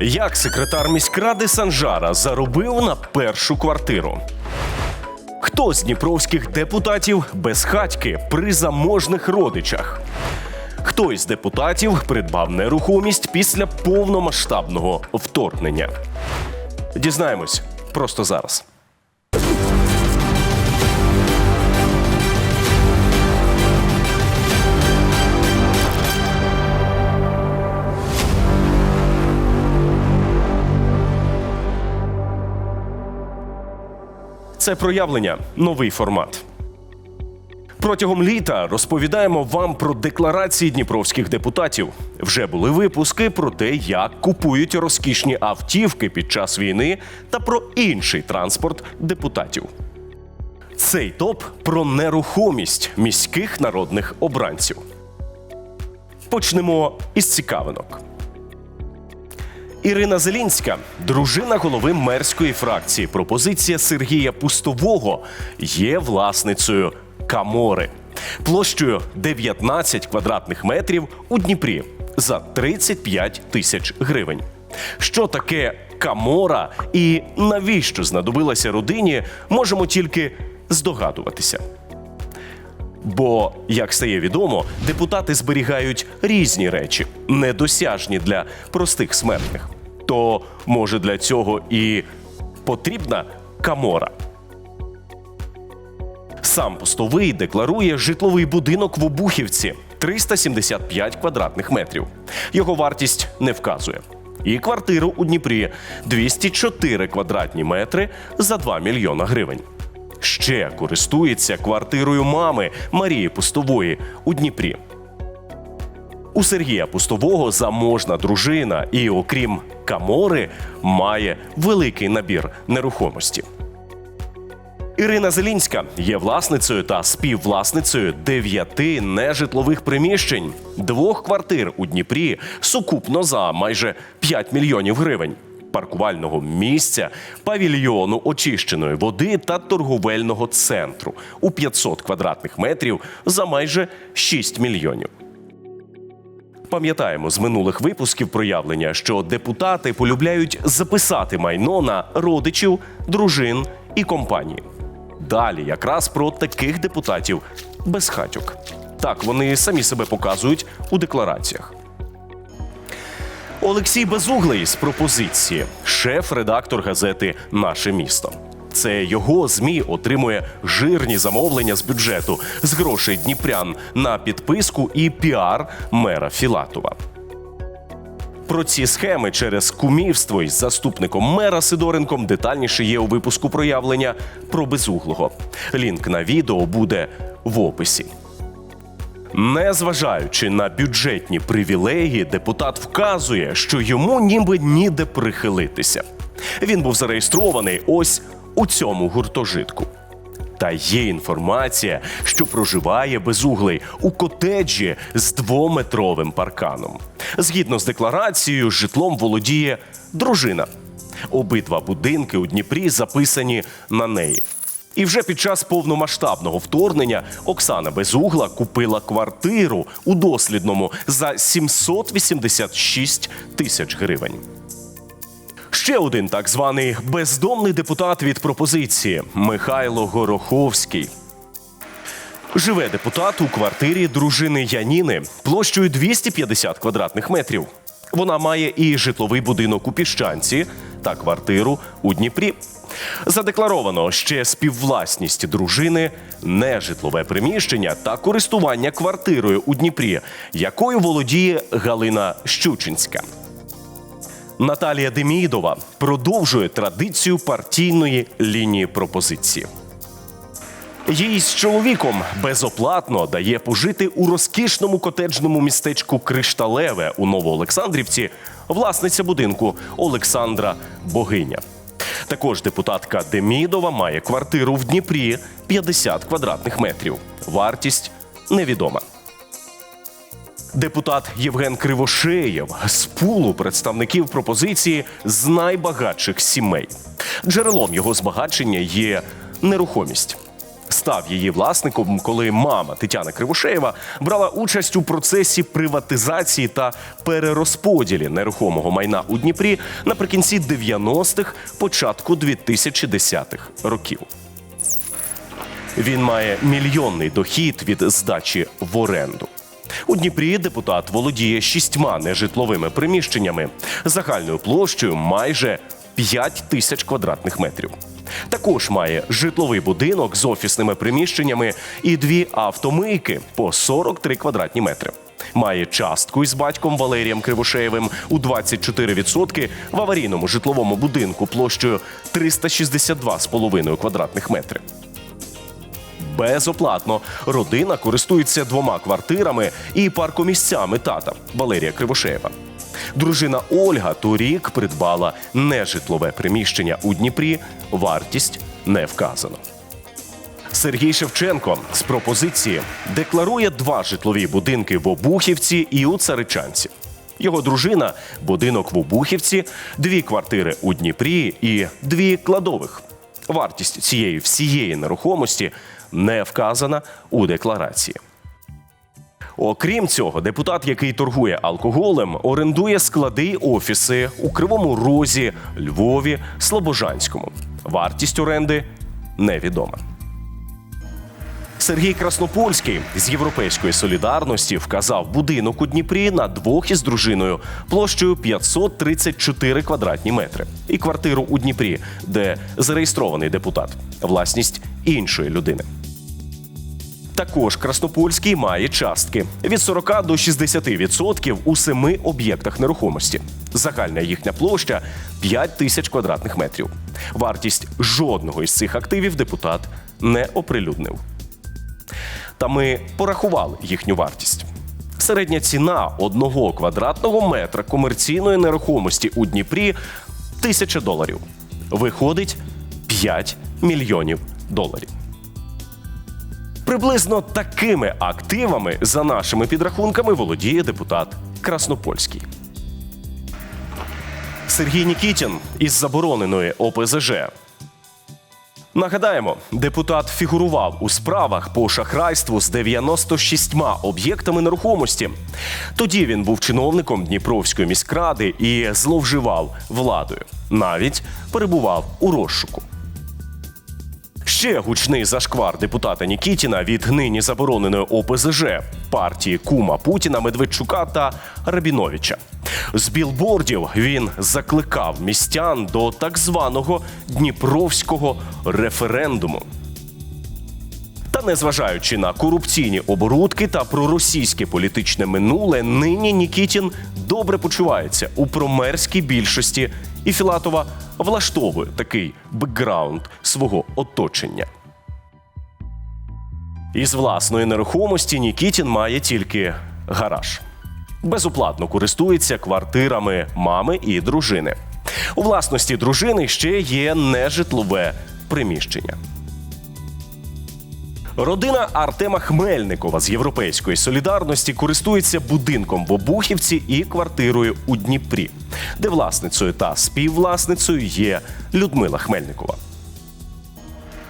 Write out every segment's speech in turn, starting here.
Як секретар міськради Санжара заробив на першу квартиру? Хто з дніпровських депутатів без хатьки при заможних родичах? Хто із депутатів придбав нерухомість після повномасштабного вторгнення? Дізнаємось просто зараз. Це проявлення новий формат. Протягом літа розповідаємо вам про декларації дніпровських депутатів. Вже були випуски про те, як купують розкішні автівки під час війни та про інший транспорт депутатів. Цей топ про нерухомість міських народних обранців. Почнемо із цікавинок. Ірина Зелінська, дружина голови мерської фракції. Пропозиція Сергія Пустового є власницею Камори площею 19 квадратних метрів у Дніпрі за 35 тисяч гривень. Що таке Камора і навіщо знадобилася родині, можемо тільки здогадуватися. Бо, як стає відомо, депутати зберігають різні речі, недосяжні для простих смертних. То може для цього і потрібна камора. Сам постовий декларує житловий будинок в Обухівці 375 квадратних метрів. Його вартість не вказує. І квартиру у Дніпрі 204 квадратні метри за 2 мільйона гривень. Ще користується квартирою мами Марії Пустової у Дніпрі. У Сергія Пустового заможна дружина і, окрім камори, має великий набір нерухомості. Ірина Зелінська є власницею та співвласницею дев'яти нежитлових приміщень, двох квартир у Дніпрі сукупно за майже 5 мільйонів гривень, паркувального місця, павільйону очищеної води та торговельного центру у 500 квадратних метрів за майже 6 мільйонів. Пам'ятаємо з минулих випусків проявлення, що депутати полюбляють записати майно на родичів, дружин і компанії. Далі якраз про таких депутатів без хатьок. Так вони самі себе показують у деклараціях. Олексій Безуглий з пропозиції, шеф-редактор газети Наше місто. Це його змі отримує жирні замовлення з бюджету з грошей дніпрян на підписку і піар мера Філатова. Про ці схеми через кумівство із заступником мера Сидоренком детальніше є у випуску проявлення про безуглого. Лінк на відео буде в описі. Незважаючи на бюджетні привілеї, депутат вказує, що йому ніби ніде прихилитися. Він був зареєстрований ось у цьому гуртожитку. Та є інформація, що проживає безуглий у котеджі з двометровим парканом. Згідно з декларацією, житлом володіє дружина. Обидва будинки у Дніпрі записані на неї. І вже під час повномасштабного вторгнення Оксана Безугла купила квартиру у дослідному за 786 тисяч гривень. Ще один так званий бездомний депутат від пропозиції Михайло Гороховський. Живе депутат у квартирі дружини Яніни площею 250 квадратних метрів. Вона має і житловий будинок у Піщанці та квартиру у Дніпрі. Задекларовано ще співвласність дружини, нежитлове приміщення та користування квартирою у Дніпрі, якою володіє Галина Щучинська. Наталія Демідова продовжує традицію партійної лінії пропозиції. Їй з чоловіком безоплатно дає пожити у розкішному котеджному містечку Кришталеве у Новоолександрівці власниця будинку Олександра Богиня. Також депутатка Демідова має квартиру в Дніпрі 50 квадратних метрів. Вартість невідома. Депутат Євген Кривошеєв з пулу представників пропозиції з найбагатших сімей. Джерелом його збагачення є нерухомість. Став її власником, коли мама Тетяна Кривошеєва брала участь у процесі приватизації та перерозподілі нерухомого майна у Дніпрі наприкінці 90-х, початку 2010-х років. Він має мільйонний дохід від здачі в оренду. У Дніпрі депутат володіє шістьма нежитловими приміщеннями загальною площею майже 5 тисяч квадратних метрів. Також має житловий будинок з офісними приміщеннями і дві автомийки по 43 квадратні метри. Має частку із батьком Валерієм Кривошеєвим у 24% в аварійному житловому будинку площею 362,5 квадратних метрів. Безоплатно родина користується двома квартирами і паркомісцями тата Валерія Кривошеєва. Дружина Ольга торік придбала нежитлове приміщення у Дніпрі. Вартість не вказано. Сергій Шевченко з пропозиції декларує два житлові будинки в Обухівці і у Царичанці. Його дружина будинок в Обухівці, дві квартири у Дніпрі і дві кладових. Вартість цієї всієї нерухомості не вказана у декларації. Окрім цього, депутат, який торгує алкоголем, орендує склади й офіси у Кривому Розі, Львові, Слобожанському. Вартість оренди невідома. Сергій Краснопольський з Європейської солідарності вказав будинок у Дніпрі на двох із дружиною площею 534 квадратні метри і квартиру у Дніпрі, де зареєстрований депутат, власність іншої людини. Також Краснопольський має частки від 40 до 60% у семи об'єктах нерухомості. Загальна їхня площа 5 тисяч квадратних метрів. Вартість жодного із цих активів депутат не оприлюднив. Та ми порахували їхню вартість. Середня ціна одного квадратного метра комерційної нерухомості у Дніпрі тисяча доларів. Виходить 5 мільйонів доларів. Приблизно такими активами, за нашими підрахунками, володіє депутат Краснопольський. Сергій Нікітін із забороненої ОПЗЖ. Нагадаємо, депутат фігурував у справах по шахрайству з 96 об'єктами нерухомості. Тоді він був чиновником Дніпровської міськради і зловживав владою. Навіть перебував у розшуку. Ще гучний зашквар депутата Нікітіна від нині забороненої ОПЗЖ партії Кума Путіна, Медведчука та Рабіновича. З білбордів він закликав містян до так званого Дніпровського референдуму. Та незважаючи на корупційні оборудки та проросійське політичне минуле, нині Нікітін добре почувається у промерській більшості, і Філатова влаштовує такий бекграунд свого оточення. Із власної нерухомості Нікітін має тільки гараж. Безоплатно користується квартирами мами і дружини. У власності дружини ще є нежитлове приміщення. Родина Артема Хмельникова з Європейської солідарності користується будинком в Обухівці і квартирою у Дніпрі, де власницею та співвласницею є Людмила Хмельникова.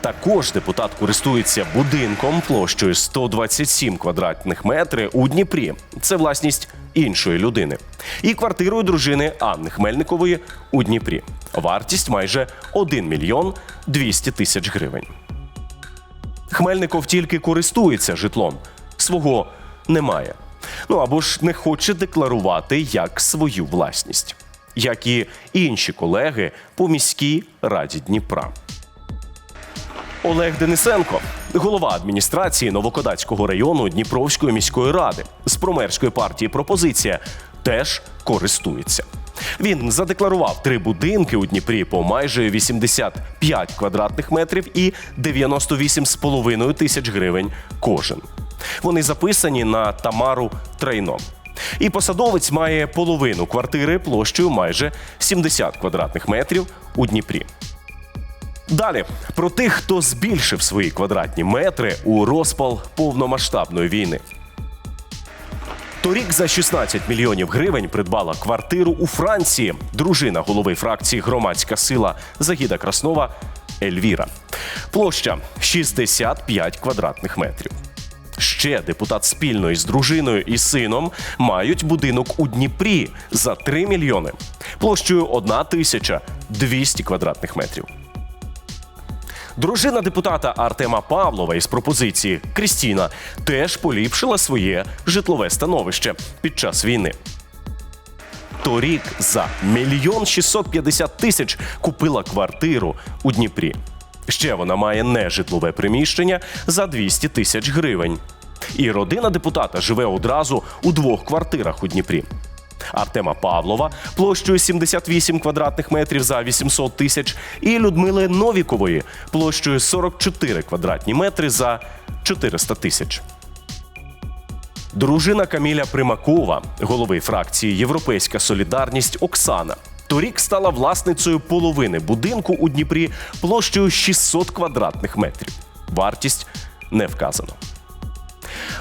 Також депутат користується будинком площею 127 квадратних метрів у Дніпрі. Це власність іншої людини. І квартирою дружини Анни Хмельникової у Дніпрі. Вартість майже 1 мільйон 200 тисяч гривень. Хмельников тільки користується житлом, свого немає. Ну або ж не хоче декларувати як свою власність, як і інші колеги по міській раді Дніпра. Олег Денисенко, голова адміністрації Новокодацького району Дніпровської міської ради з промерської партії Пропозиція, теж користується. Він задекларував три будинки у Дніпрі по майже 85 квадратних метрів і 98,5 тисяч гривень кожен. Вони записані на Тамару Трейно. І посадовець має половину квартири площею майже 70 квадратних метрів у Дніпрі. Далі про тих, хто збільшив свої квадратні метри у розпал повномасштабної війни. Торік за 16 мільйонів гривень придбала квартиру у Франції. Дружина голови фракції Громадська сила Загіда Краснова Ельвіра. Площа 65 квадратних метрів. Ще депутат спільно із дружиною і сином мають будинок у Дніпрі за 3 мільйони площею 1 тисяча 200 квадратних метрів. Дружина депутата Артема Павлова із пропозиції Крістіна теж поліпшила своє житлове становище під час війни. Торік за мільйон 650 тисяч купила квартиру у Дніпрі. Ще вона має нежитлове приміщення за 200 тисяч гривень. І родина депутата живе одразу у двох квартирах у Дніпрі. Артема Павлова площею 78 квадратних метрів за 800 тисяч, і Людмили Новікової площею 44 квадратні метри за 400 тисяч. Дружина Каміля Примакова, голови фракції Європейська Солідарність Оксана, торік стала власницею половини будинку у Дніпрі площею 600 квадратних метрів. Вартість не вказано.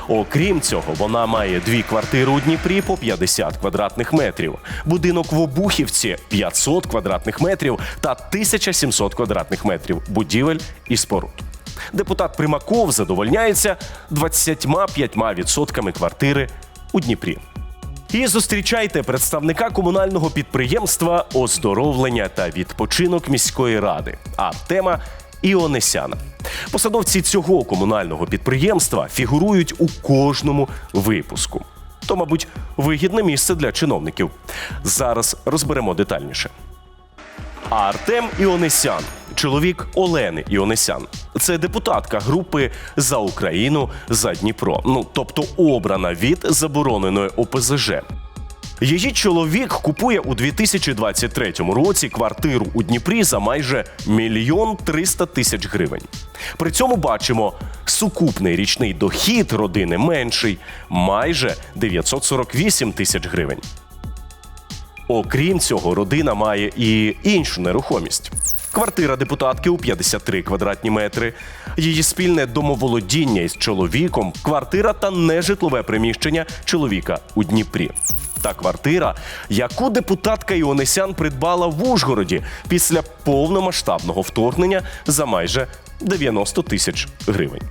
Окрім цього, вона має дві квартири у Дніпрі по 50 квадратних метрів, будинок в Обухівці 500 квадратних метрів та 1700 квадратних метрів будівель і споруд. Депутат Примаков задовольняється 25% квартири у Дніпрі. І зустрічайте представника комунального підприємства оздоровлення та відпочинок міської ради Артема Іонесяна. Посадовці цього комунального підприємства фігурують у кожному випуску. То, мабуть, вигідне місце для чиновників. Зараз розберемо детальніше. А Артем Іонесян, чоловік Олени Іонесян. Це депутатка групи за Україну за Дніпро. Ну тобто обрана від забороненої ОПЗЖ. Її чоловік купує у 2023 році квартиру у Дніпрі за майже мільйон триста тисяч гривень. При цьому бачимо, сукупний річний дохід родини менший майже 948 тисяч гривень. Окрім цього, родина має і іншу нерухомість. Квартира депутатки у 53 квадратні метри, її спільне домоволодіння із чоловіком, квартира та нежитлове приміщення чоловіка у Дніпрі. Та квартира, яку депутатка Іонесян придбала в Ужгороді після повномасштабного вторгнення за майже 90 тисяч гривень.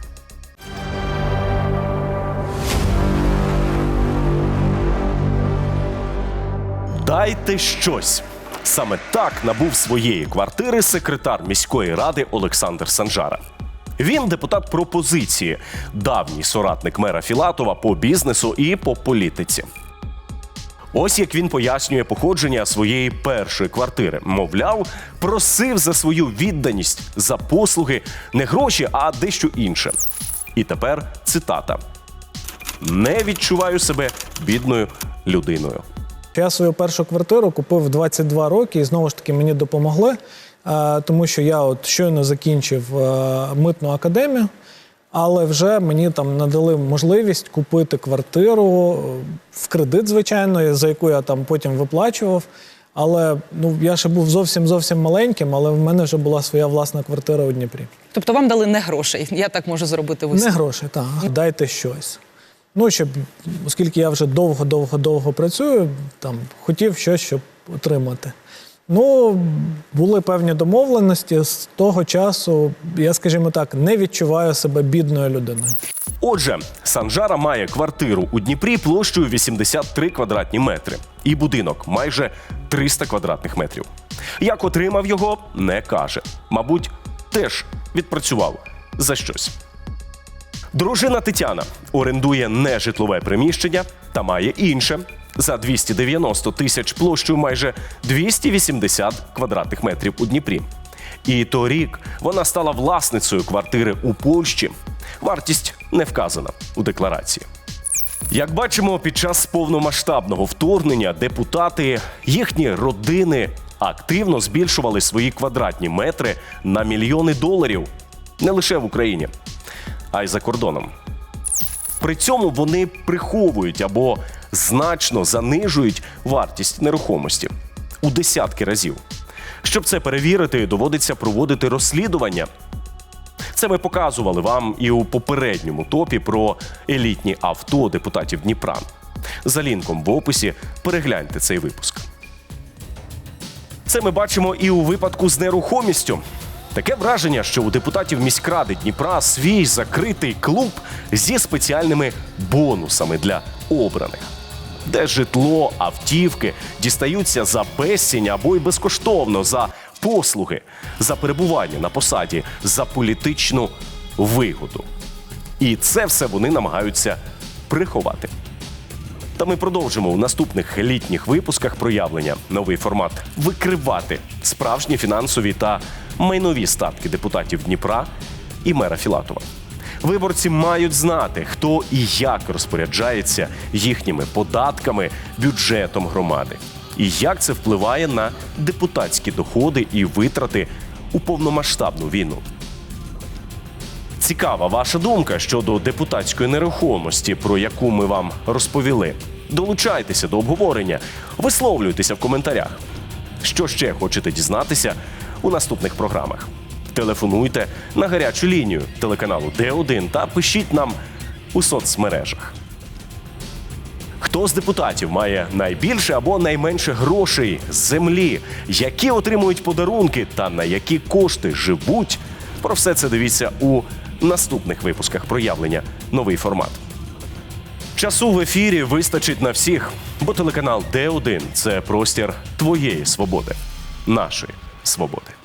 Дайте щось. Саме так набув своєї квартири секретар міської ради Олександр Санжара. Він депутат пропозиції, давній соратник мера Філатова по бізнесу і по політиці. Ось як він пояснює походження своєї першої квартири. Мовляв, просив за свою відданість за послуги не гроші, а дещо інше. І тепер цитата: не відчуваю себе бідною людиною. Я свою першу квартиру купив в 22 роки, і знову ж таки мені допомогли, е, тому що я от щойно закінчив е, митну академію, але вже мені там надали можливість купити квартиру е, в кредит, звичайно, за яку я там потім виплачував. Але ну я ще був зовсім зовсім маленьким, але в мене вже була своя власна квартира у Дніпрі. Тобто вам дали не грошей. Я так можу зробити Не висновок. гроші, так. Дайте щось. Ну, щоб, оскільки я вже довго-довго-довго працюю, там хотів щось, щоб отримати. Ну, були певні домовленості. З того часу, я, скажімо так, не відчуваю себе бідною людиною. Отже, Санжара має квартиру у Дніпрі площею 83 квадратні метри і будинок майже 300 квадратних метрів. Як отримав його, не каже. Мабуть, теж відпрацював за щось. Дружина Тетяна орендує нежитлове приміщення та має інше за 290 тисяч площею майже 280 квадратних метрів у Дніпрі. І торік вона стала власницею квартири у Польщі. Вартість не вказана у декларації. Як бачимо, під час повномасштабного вторгнення депутати, їхні родини активно збільшували свої квадратні метри на мільйони доларів не лише в Україні, а й за кордоном. При цьому вони приховують або значно занижують вартість нерухомості у десятки разів. Щоб це перевірити, доводиться проводити розслідування. Це ми показували вам і у попередньому топі про елітні авто депутатів Дніпра. За лінком в описі перегляньте цей випуск. Це ми бачимо і у випадку з нерухомістю. Таке враження, що у депутатів міськради Дніпра свій закритий клуб зі спеціальними бонусами для обраних, де житло, автівки дістаються за безцінь або й безкоштовно за послуги, за перебування на посаді, за політичну вигоду. І це все вони намагаються приховати. Та ми продовжимо у наступних літніх випусках проявлення новий формат викривати справжні фінансові та майнові статки депутатів Дніпра і мера Філатова. Виборці мають знати, хто і як розпоряджається їхніми податками, бюджетом громади, і як це впливає на депутатські доходи і витрати у повномасштабну війну. Цікава ваша думка щодо депутатської нерухомості, про яку ми вам розповіли. Долучайтеся до обговорення, висловлюйтеся в коментарях. Що ще хочете дізнатися у наступних програмах? Телефонуйте на гарячу лінію телеканалу Д1 та пишіть нам у соцмережах. Хто з депутатів має найбільше або найменше грошей з землі, які отримують подарунки та на які кошти живуть? Про все це дивіться у наступних випусках проявлення новий формат. Часу в ефірі вистачить на всіх, бо телеканал Д1 це простір твоєї свободи, нашої свободи.